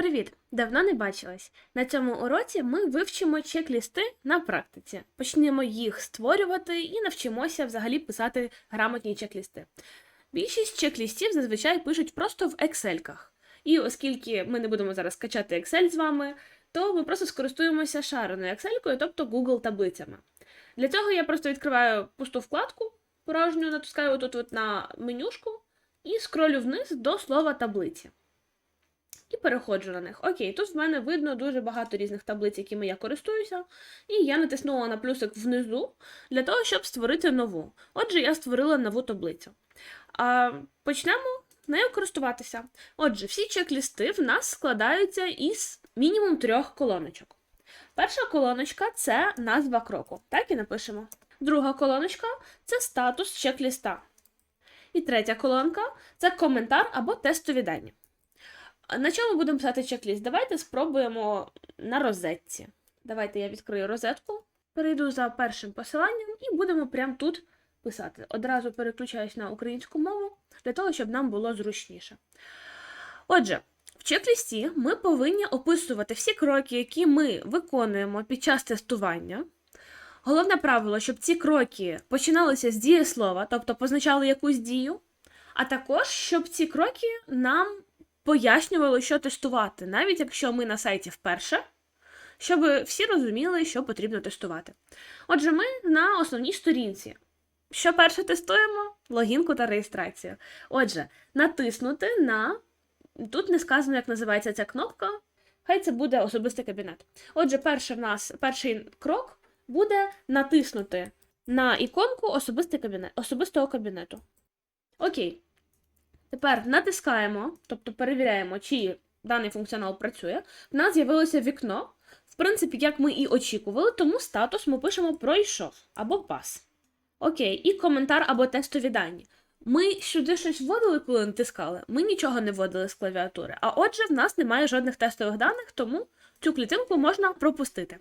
Привіт! Давно не бачились. На цьому уроці ми вивчимо чек-лісти на практиці. Почнемо їх створювати і навчимося взагалі писати грамотні чек-лісти. Більшість чек-лістів зазвичай пишуть просто в Excel-ках. І оскільки ми не будемо зараз качати Excel з вами, то ми просто скористуємося шареною Excel, тобто Google таблицями. Для цього я просто відкриваю пусту вкладку порожню, натискаю тут на менюшку і скролю вниз до слова таблиці. І переходжу на них. Окей, тут в мене видно дуже багато різних таблиць, якими я користуюся, і я натиснула на плюсик внизу для того, щоб створити нову. Отже, я створила нову таблицю. А, Почнемо нею користуватися. Отже, всі чек-лісти в нас складаються із мінімум трьох колоночок. Перша колоночка це назва кроку. Так і напишемо. Друга колоночка це статус чек-ліста. І третя колонка це коментар або тестові дані. На чому будемо писати чек-ліст? Давайте спробуємо на розетці. Давайте я відкрию розетку, перейду за першим посиланням і будемо прямо тут писати. Одразу переключаюсь на українську мову для того, щоб нам було зручніше. Отже, в чек-лісті ми повинні описувати всі кроки, які ми виконуємо під час тестування. Головне правило, щоб ці кроки починалися з дієслова, тобто позначали якусь дію, а також щоб ці кроки нам пояснювали, що тестувати, навіть якщо ми на сайті вперше, щоб всі розуміли, що потрібно тестувати. Отже, ми на основній сторінці. Що перше тестуємо? Логінку та реєстрацію. Отже, натиснути на. Тут не сказано, як називається ця кнопка. Хай це буде особистий кабінет. Отже, перший в нас перший крок буде натиснути на іконку особистий кабінет, особистого кабінету. Окей. Тепер натискаємо, тобто перевіряємо, чи даний функціонал працює. В нас з'явилося вікно. В принципі, як ми і очікували, тому статус ми пишемо пройшов або пас. Окей, і коментар або тестові дані. Ми сюди щось вводили, коли натискали. Ми нічого не вводили з клавіатури. А отже, в нас немає жодних тестових даних, тому цю клітинку можна пропустити.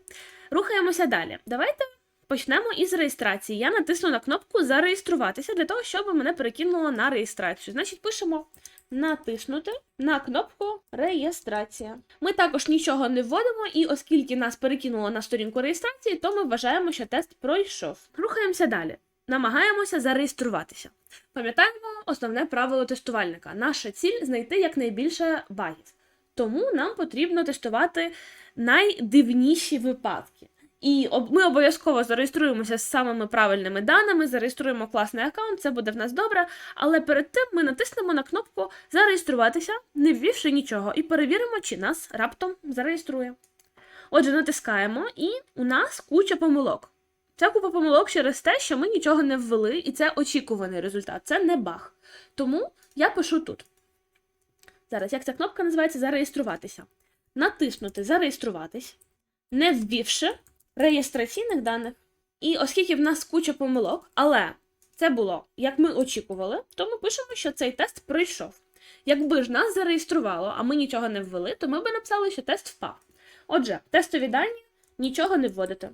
Рухаємося далі. Давайте почнемо із реєстрації. Я натисну на кнопку Зареєструватися для того, щоб мене перекинуло на реєстрацію. Значить, пишемо натиснути на кнопку Реєстрація. Ми також нічого не вводимо, і оскільки нас перекинуло на сторінку реєстрації, то ми вважаємо, що тест пройшов. Рухаємося далі. Намагаємося зареєструватися. Пам'ятаємо основне правило тестувальника. Наша ціль знайти якнайбільше багів. Тому нам потрібно тестувати найдивніші випадки. І ми обов'язково зареєструємося з самими правильними даними, зареєструємо класний аккаунт, це буде в нас добре. Але перед тим ми натиснемо на кнопку Зареєструватися, не ввівши нічого, і перевіримо, чи нас раптом зареєструє. Отже, натискаємо, і у нас куча помилок. Це купа помилок через те, що ми нічого не ввели, і це очікуваний результат, це не баг. Тому я пишу тут. Зараз, як ця кнопка називається Зареєструватися. Натиснути Зареєструватись, не ввівши реєстраційних даних. І оскільки в нас куча помилок, але це було як ми очікували, то ми пишемо, що цей тест пройшов. Якби ж нас зареєструвало, а ми нічого не ввели, то ми би написали, що тест впав. Отже, тестові дані нічого не вводите.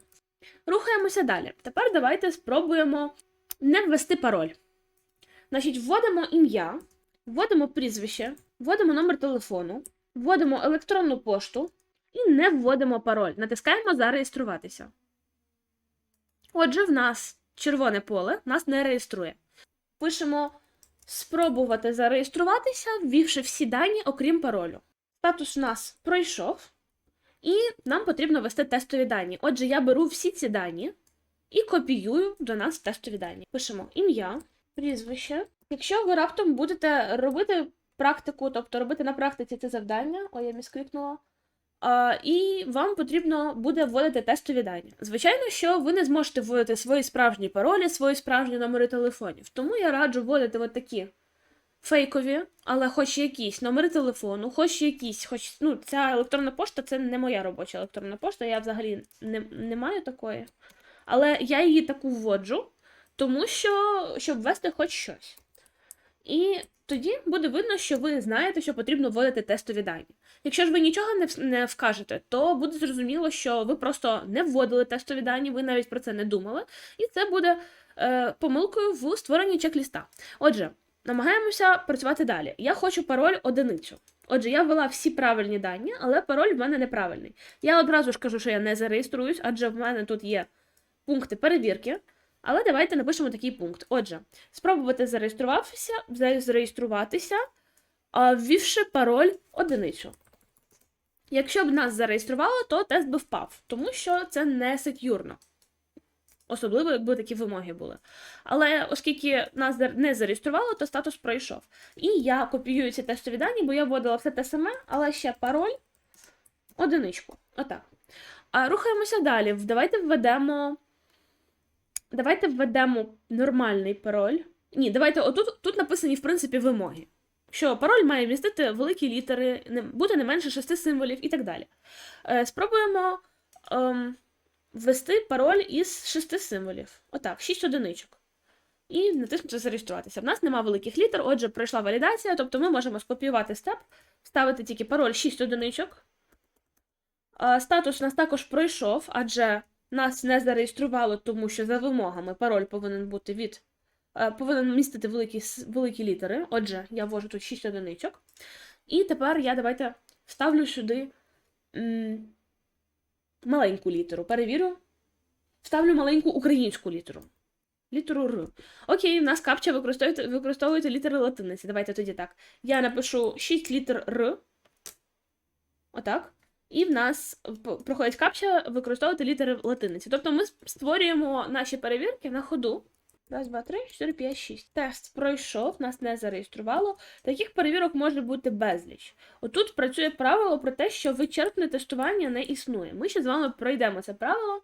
Рухаємося далі. Тепер давайте спробуємо не ввести пароль. Значить, вводимо ім'я, вводимо прізвище, вводимо номер телефону, вводимо електронну пошту і не вводимо пароль. Натискаємо Зареєструватися. Отже, в нас червоне поле нас не реєструє. Пишемо спробувати зареєструватися, ввівши всі дані, окрім паролю. Статус у нас пройшов. І нам потрібно ввести тестові дані. Отже, я беру всі ці дані і копіюю до нас тестові дані. Пишемо ім'я, прізвище. Якщо ви раптом будете робити практику, тобто робити на практиці це завдання, ой, я міскрикнула, і вам потрібно буде вводити тестові дані. Звичайно, що ви не зможете вводити свої справжні паролі, свої справжні номери телефонів. Тому я раджу вводити от такі фейкові, але хоч якісь номери телефону, хоч якісь, хоч ну, ця електронна пошта це не моя робоча електронна пошта, я взагалі не, не маю такої. Але я її таку вводжу, тому що щоб ввести хоч щось. І тоді буде видно, що ви знаєте, що потрібно вводити тестові дані. Якщо ж ви нічого не, вкажете, то буде зрозуміло, що ви просто не вводили тестові дані, ви навіть про це не думали, і це буде е, помилкою в створенні чек-ліста. Отже, намагаємося працювати далі. Я хочу пароль одиницю. Отже, я ввела всі правильні дані, але пароль в мене неправильний. Я одразу ж кажу, що я не зареєструюсь, адже в мене тут є пункти перевірки. Але давайте напишемо такий пункт. Отже, спробувати зареєструватися, зареєструватися, ввівши пароль одиницю. Якщо б нас зареєструвало, то тест би впав, тому що це не сек'юрно. Особливо, якби такі вимоги були. Але оскільки нас не зареєструвало, то статус пройшов. І я копіюю ці тестові дані, бо я вводила все те саме, але ще пароль одиничку. Отак. А рухаємося далі. Давайте введемо. Давайте введемо нормальний пароль. Ні, давайте отут тут написані, в принципі, вимоги. Що пароль має містити великі літери, бути не менше шести символів і так далі. Е, спробуємо ем, ввести пароль із шести символів. Отак, шість одиничок. І натиснути зареєструватися. В нас нема великих літер, отже, пройшла валідація, тобто ми можемо скопіювати степ, вставити тільки пароль 6 одиничок. А, Статус у нас також пройшов, адже нас не зареєструвало, тому що за вимогами пароль повинен бути від. е, Повинен містити великі, великі літери. Отже, я ввожу тут 6 одиничок. І тепер я давайте вставлю сюди м, маленьку літеру. Перевірю. Вставлю маленьку українську літеру. Літеру Р. Окей, в нас капча використовуєте, використовуєте літери латиниці. Давайте тоді так. Я напишу 6 літер Р. Отак. І в нас проходить капча використовувати літери латиниці. Тобто ми створюємо наші перевірки на ходу. Раз, два, три, чотири, п'ять, шість. Тест пройшов, нас не зареєструвало. Таких перевірок може бути безліч. Отут працює правило про те, що вичерпне тестування не існує. Ми ще з вами пройдемо це правило.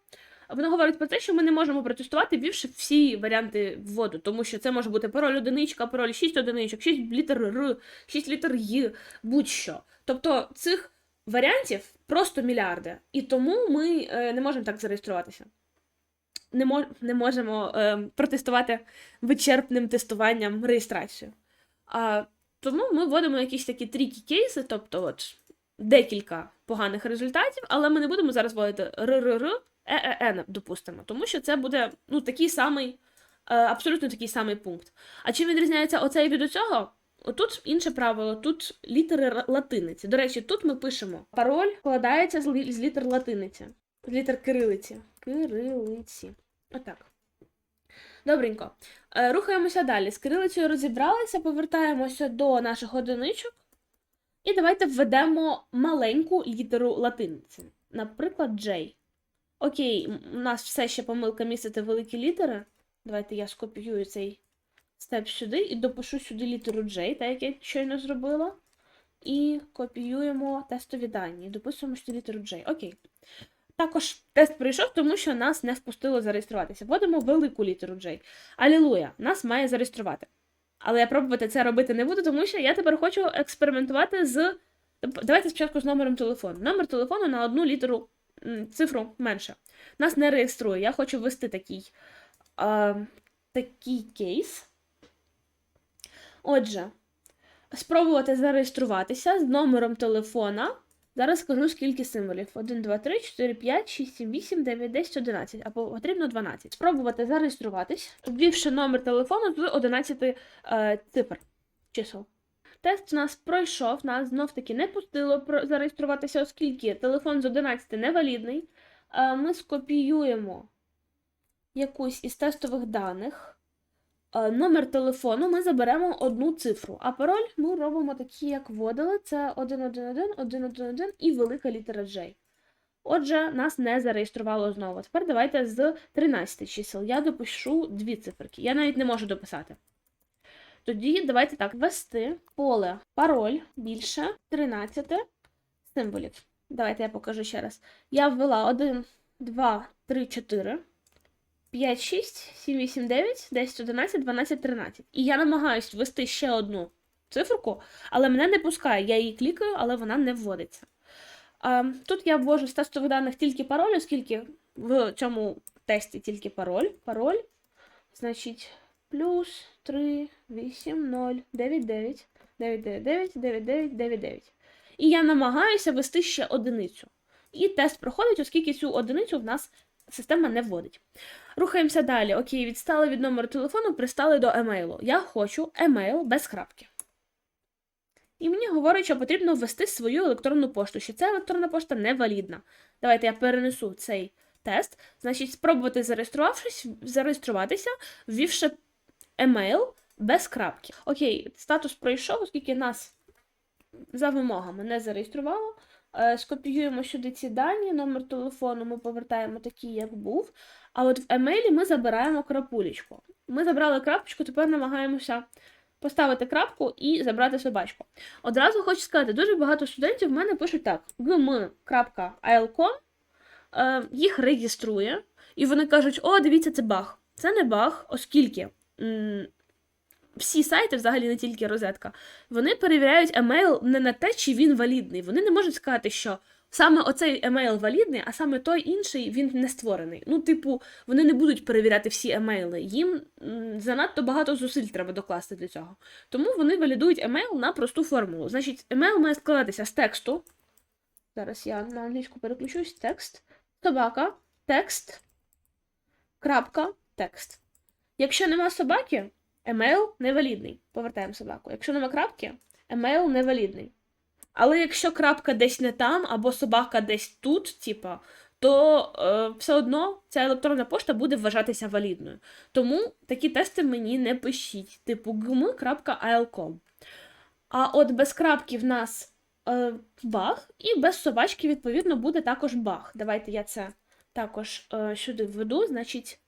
Воно говорить про те, що ми не можемо протестувати, ввівши всі варіанти вводу, тому що це може бути пароль одиничка, пароль 6 одиничок, 6 літер Р, 6 літер Й, будь-що. Тобто цих варіантів просто мільярди. І тому ми е, не можемо так зареєструватися. Не, мож, не можемо е, протестувати вичерпним тестуванням реєстрацію. А, тому ми вводимо якісь такі трікі кейси, тобто от декілька поганих результатів, але ми не будемо зараз вводити РРР, ЕЕН, допустимо, тому що це буде ну, такий самий, е, абсолютно такий самий пункт. А чим відрізняється оцей від оцього? Отут інше правило, тут літери латиниці. До речі, тут ми пишемо пароль складається з, літер латиниці, з літер кирилиці. Кирилиці. Отак. Добренько. Е, рухаємося далі. З кирилицею розібралися, повертаємося до наших одиничок. І давайте введемо маленьку літеру латиниці. Наприклад, J. Окей, у нас все ще помилка містити великі літери. Давайте я скопіюю цей степ сюди і допишу сюди літеру J, так як я щойно зробила. І копіюємо тестові дані. Дописуємо сюди літеру J. Окей. Також тест пройшов, тому що нас не впустило зареєструватися. Вводимо велику літеру J. Алілуя, нас має зареєструвати. Але я пробувати це робити не буду, тому що я тепер хочу експериментувати з. Давайте спочатку з номером телефону. Номер телефону на одну літеру цифру менше. Нас не реєструє. Я хочу ввести такий, а, такий кейс. Отже, спробувати зареєструватися з номером телефона. Зараз скажу, скільки символів. 1, 2, 3, 4, 5, 6, 7, 8, 9, 10, 11. Або потрібно 12. Спробувати зареєструватись, ввівши номер телефону з 11 е, цифр чисел. Тест у нас пройшов, нас знов таки не пустило зареєструватися, оскільки телефон з 11 невалідний. Е, ми скопіюємо якусь із тестових даних. Е, Номер телефону ми заберемо одну цифру, а пароль ми робимо такі, як вводили. Це 111, 111 і велика літера J. Отже, нас не зареєструвало знову. Тепер давайте з 13 чисел. Я допишу дві циферки. Я навіть не можу дописати. Тоді давайте так, ввести поле пароль більше 13 символів. Давайте я покажу ще раз. Я ввела 1, 2, 3, 4. 5, 6, 7, 8, 9, 10, 11, 12, 13. І я намагаюсь ввести ще одну циферку, але мене не пускає. Я її клікаю, але вона не вводиться. Тут я ввожу з тестових даних тільки пароль, оскільки в цьому тесті тільки пароль. Пароль, значить, плюс 3, 8, 0, 9, 9, 9, 9, 9, 9, 9, 9, 9. І я намагаюся ввести ще одиницю. І тест проходить, оскільки цю одиницю в нас система не вводить. Рухаємося далі. Окей, відстали від номеру телефону, пристали до емейлу. Я хочу емейл без крапки. і мені говорить, що потрібно ввести свою електронну пошту, що ця електронна пошта невалідна. Давайте я перенесу цей тест. Значить, спробувати зареєструвавшись, зареєструватися, ввівши емейл без крапки. Окей, статус пройшов, оскільки нас за вимогами не зареєструвало. Е, Скопіюємо сюди ці дані, номер телефону ми повертаємо такий, як був. А от в емейлі ми забираємо крапулечку. Ми забрали крапочку, тепер намагаємося поставити крапку і забрати собачку. Одразу хочу сказати, дуже багато студентів в мене пишуть так: gm.ilcom е, їх реєструє, і вони кажуть: о, дивіться, це баг. Це не баг, оскільки всі сайти, взагалі не тільки розетка, вони перевіряють емейл не на те, чи він валідний. Вони не можуть сказати, що саме оцей емейл валідний, а саме той інший він не створений. Ну, типу, вони не будуть перевіряти всі емейли. Їм занадто багато зусиль треба докласти для цього. Тому вони валідують емейл на просту формулу. Значить, емейл має складатися з тексту. Зараз я на англійську переключусь. Текст. Собака, текст, крапка, текст. Якщо нема собаки, емейл невалідний. Повертаємо собаку. Якщо нема крапки, емейл невалідний. Але якщо крапка десь не там, або собака десь тут, типа, то е, все одно ця електронна пошта буде вважатися валідною. Тому такі тести мені не пишіть, типу gm.ilcom. А от без крапки в нас е, баг, і без собачки, відповідно, буде також баг. Давайте я це також е, сюди введу. Значить,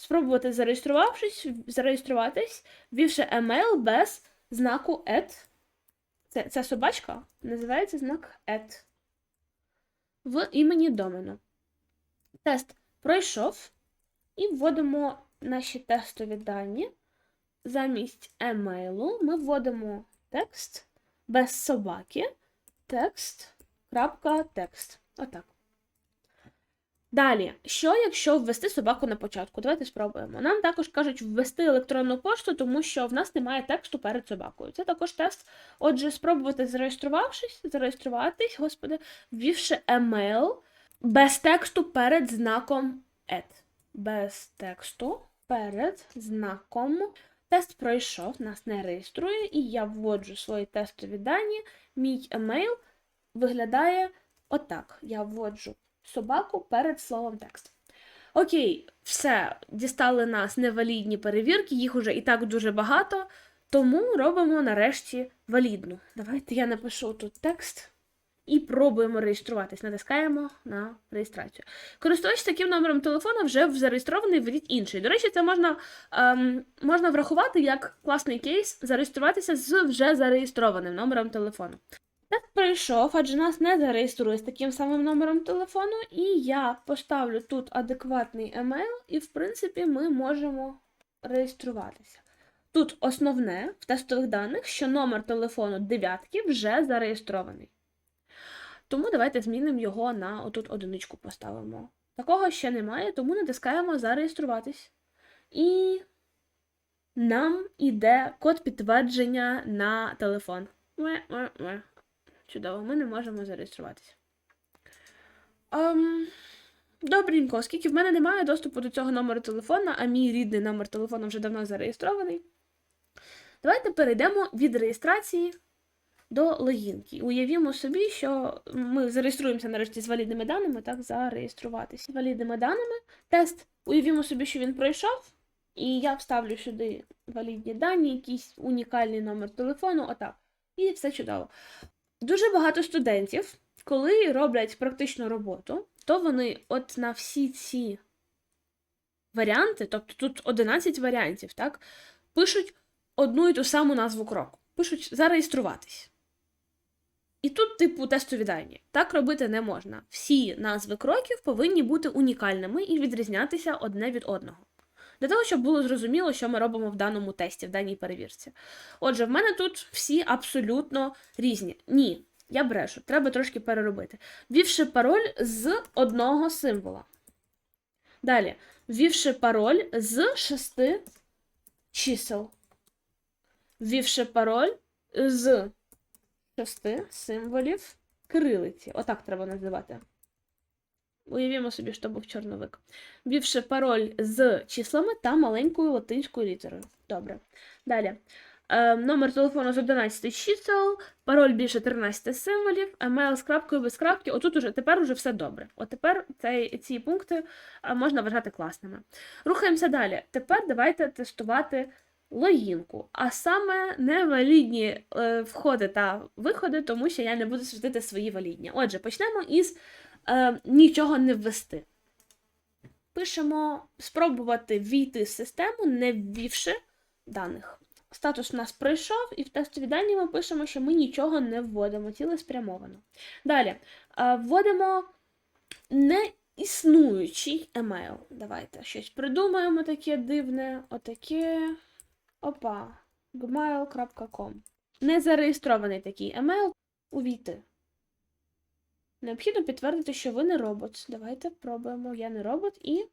спробувати зареєструвавшись, зареєструватись, ввівши емейл без знаку at. Це, ця собачка називається знак at в імені домену. Тест пройшов, і вводимо наші тестові дані. Замість емейлу ми вводимо текст без собаки, текст, крапка, текст. Отак. Далі, що якщо ввести собаку на початку? Давайте спробуємо. Нам також кажуть ввести електронну пошту, тому що в нас немає тексту перед собакою. Це також тест. Отже, спробувати зареєструвавшись, зареєструватись, господи, ввівши емейл без тексту перед знаком at. Без тексту перед знаком. Тест пройшов, нас не реєструє, і я вводжу свої тестові дані. Мій емейл виглядає отак. Я вводжу собаку перед словом текст. Окей, все, дістали нас невалідні перевірки, їх уже і так дуже багато, тому робимо нарешті валідну. Давайте я напишу тут текст і пробуємо реєструватись. Натискаємо на реєстрацію. Користувач таким номером телефона вже зареєстрований, введіть інший. До речі, це можна, ем, можна врахувати як класний кейс, зареєструватися з вже зареєстрованим номером телефону. Тест пройшов, адже нас не зареєструє з таким самим номером телефону, і я поставлю тут адекватний емейл, і, в принципі, ми можемо реєструватися. Тут основне в тестових даних, що номер телефону дев'ятки вже зареєстрований. Тому давайте змінимо його на отут одиничку поставимо. Такого ще немає, тому натискаємо зареєструватись. І нам іде код підтвердження на телефон. Ме-ме-ме. Чудово, ми не можемо зареєструватися. Ем, добренько, оскільки в мене немає доступу до цього номеру телефона, а мій рідний номер телефону вже давно зареєстрований. Давайте перейдемо від реєстрації до логінки. Уявімо собі, що ми зареєструємося нарешті з валідними даними, так, зареєструватися. З валідними даними. Тест, уявімо собі, що він пройшов, і я вставлю сюди валідні дані, якийсь унікальний номер телефону, отак. І все чудово. Дуже багато студентів, коли роблять практичну роботу, то вони от на всі ці варіанти, тобто тут 11 варіантів, так, пишуть одну і ту саму назву кроку. Пишуть зареєструватись. І тут, типу, тестові дані. Так робити не можна. Всі назви кроків повинні бути унікальними і відрізнятися одне від одного. Для того, щоб було зрозуміло, що ми робимо в даному тесті, в даній перевірці. Отже, в мене тут всі абсолютно різні. Ні, я брешу, треба трошки переробити. Ввівши пароль з одного символа. Далі, ввівши пароль з шести чисел. Ввівши пароль з шести символів кирилиці. Отак треба називати. Уявімо собі, що був чорновик. Ввівши пароль з числами та маленькою латинською літерою. Добре. Далі. е, номер телефону з 11 чисел, пароль більше 13 символів, емейл з крапкою без крапки. Отут уже тепер уже все добре. От тепер цей, ці пункти е, можна вважати класними. Рухаємося далі. Тепер давайте тестувати логінку, а саме невалідні е, входи та виходи, тому що я не буду світити свої валідні. Отже, почнемо із е, нічого не ввести. Пишемо спробувати ввійти в систему, не ввівши даних. Статус у нас пройшов, і в тестові дані ми пишемо, що ми нічого не вводимо, цілеспрямовано. Далі е, вводимо неіснуючий емейл. Давайте щось придумаємо таке дивне, отаке. Опа. gmail.com. Незареєстрований такий емейл. Увійти. Необхідно підтвердити, що ви не робот. Давайте пробуємо. Я не робот і.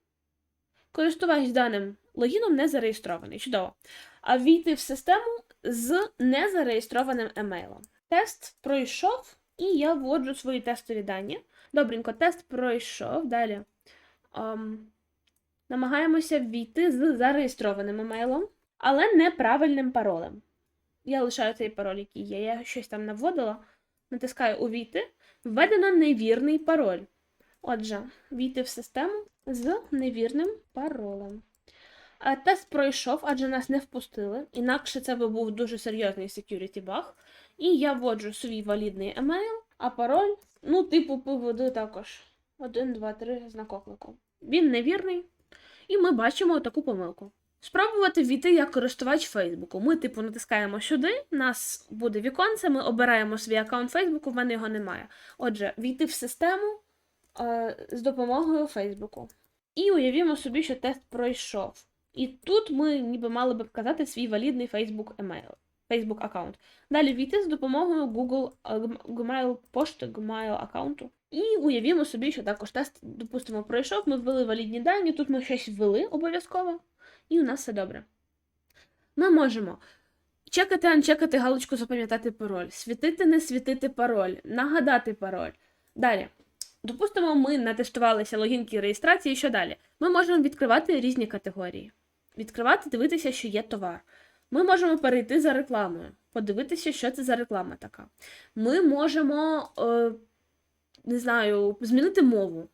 Користувач даним логіном не зареєстрований. Чудово. А війти в систему з незареєстрованим емейлом. Тест пройшов, і я вводжу свої тестові дані. Добренько, тест пройшов. Далі. Ем, намагаємося ввійти з зареєстрованим емейлом, але неправильним паролем. Я лишаю цей пароль, який є. Я щось там наводила. Натискаю Увійти. Введено невірний пароль. Отже, війти в систему з невірним паролем. Тест пройшов, адже нас не впустили, інакше це би був дуже серйозний security баг. І я вводжу свій валідний емейл, а пароль, ну, типу, поведу також 1, 2, 3 знак оклику. Він невірний, і ми бачимо таку помилку. Спробувати ввійти як користувач Фейсбуку. Ми, типу, натискаємо сюди, нас буде віконце, ми обираємо свій аккаунт Фейсбуку, в мене його немає. Отже, війти в систему е, з допомогою Фейсбуку. І уявімо собі, що тест пройшов. І тут ми ніби мали би вказати свій валідний Facebook емейл, Facebook аккаунт. Далі війти з допомогою Google е, Gmail пошти, Gmail аккаунту. І уявімо собі, що також тест, допустимо, пройшов, ми ввели валідні дані, тут ми щось ввели обов'язково, і у нас все добре. Ми можемо чекати, анчекати галочку запам'ятати пароль, світити, не світити пароль, нагадати пароль. Далі. Допустимо, ми натестувалися логінки реєстрації, що далі? Ми можемо відкривати різні категорії. Відкривати, дивитися, що є товар. Ми можемо перейти за рекламою, подивитися, що це за реклама така. Ми можемо, е, не знаю, змінити мову,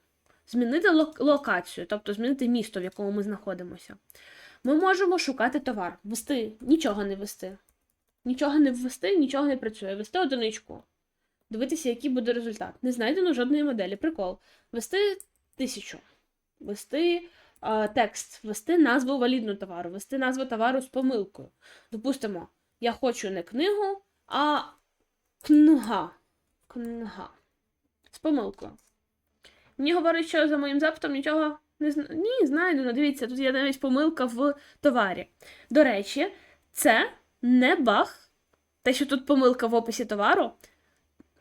змінити лок- локацію, тобто змінити місто, в якому ми знаходимося. Ми можемо шукати товар, ввести, нічого не ввести. Нічого не ввести, нічого не працює. Ввести одиничку. Дивитися, який буде результат. Не знайдено жодної моделі. Прикол. Ввести тисячу. Ввести е, текст, ввести назву валідну товару, ввести назву товару з помилкою. Допустимо, я хочу не книгу, а книга. Книга. З помилкою. Мені говорять, що за моїм запитом нічого не зна... Ні, знайдено. Дивіться, тут є навіть помилка в товарі. До речі, це не баг. Те, що тут помилка в описі товару.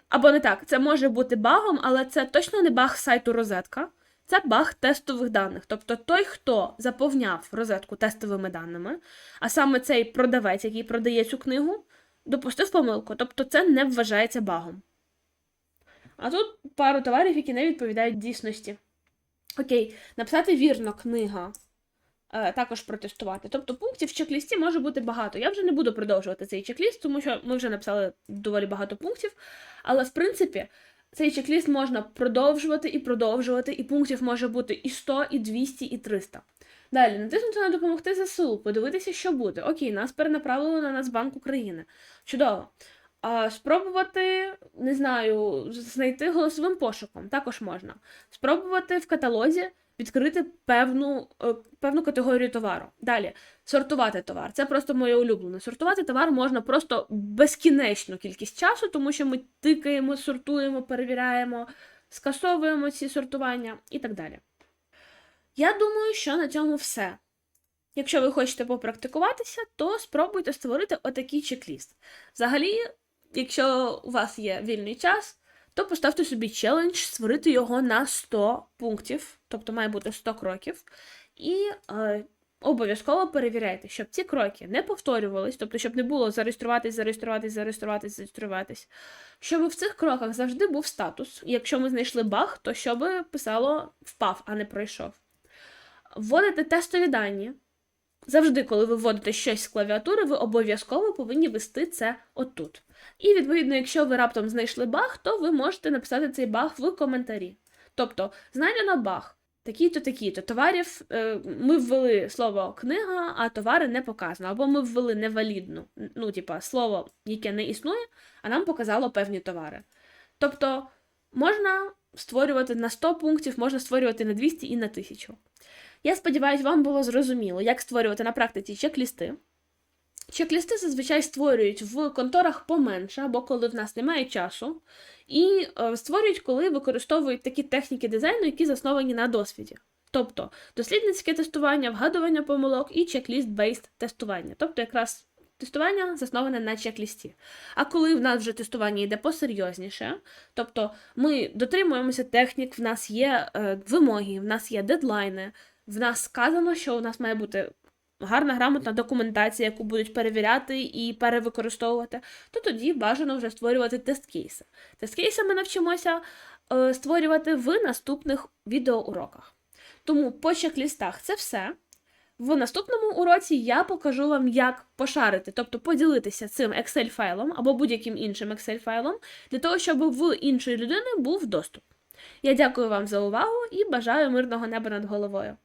Або не так, це може бути багом, але це точно не баг сайту розетка. Це баг тестових даних. Тобто той, хто заповняв розетку тестовими даними, а саме цей продавець, який продає цю книгу, допустив помилку. Тобто це не вважається багом. А тут пару товарів, які не відповідають дійсності. Окей, написати вірно книга. е, Також протестувати. Тобто пунктів в чек-лісті може бути багато. Я вже не буду продовжувати цей чек-ліст, тому що ми вже написали доволі багато пунктів. Але в принципі, цей чек-ліст можна продовжувати і продовжувати, і пунктів може бути і 100, і 200, і 300. Далі, натиснути на допомогти ЗСУ, подивитися, що буде. Окей, нас перенаправили на Нацбанк України. Чудово. А, спробувати, не знаю, знайти голосовим пошуком також можна. Спробувати в каталозі відкрити певну, е, певну категорію товару. Далі, сортувати товар. Це просто моє улюблене. Сортувати товар можна просто безкінечну кількість часу, тому що ми тикаємо, сортуємо, перевіряємо, скасовуємо ці сортування і так далі. Я думаю, що на цьому все. Якщо ви хочете попрактикуватися, то спробуйте створити отакий чек-ліст. Взагалі, якщо у вас є вільний час, то поставте собі челендж створити його на 100 пунктів, тобто має бути 100 кроків, і е, обов'язково перевіряйте, щоб ці кроки не повторювались, тобто, щоб не було зареєструватись, зареєструватись, зареєструватись, зареєструватись. Щоб в цих кроках завжди був статус. Якщо ми знайшли баг, то щоб писало впав, а не пройшов. Вводите тестові дані, завжди, коли ви вводите щось з клавіатури, ви обов'язково повинні вести це отут. І відповідно, якщо ви раптом знайшли баг, то ви можете написати цей баг в коментарі. Тобто, знайдено баг. Такі-то, такі-то товарів е, ми ввели слово книга, а товари не показано. Або ми ввели невалідну, ну, типа, слово, яке не існує, а нам показало певні товари. Тобто можна створювати на 100 пунктів, можна створювати на 200 і на 1000. Я сподіваюся, вам було зрозуміло, як створювати на практиці чек-лісти. Чек-лісти зазвичай створюють в конторах поменше, або коли в нас немає часу, і е, створюють, коли використовують такі техніки дизайну, які засновані на досвіді. Тобто дослідницьке тестування, вгадування помилок і чек-ліст-бейст тестування. Тобто якраз тестування засноване на чек-лісті. А коли в нас вже тестування йде посерйозніше, тобто ми дотримуємося технік, в нас є е, вимоги, в нас є дедлайни, в нас сказано, що у нас має бути гарна грамотна документація, яку будуть перевіряти і перевикористовувати, то тоді бажано вже створювати тест-кейси. Тест-кейси ми навчимося е, створювати в наступних відеоуроках. Тому по чек-лістах це все. В наступному уроці я покажу вам, як пошарити, тобто поділитися цим Excel-файлом або будь-яким іншим Excel-файлом, для того, щоб в іншої людини був доступ. Я дякую вам за увагу і бажаю мирного неба над головою.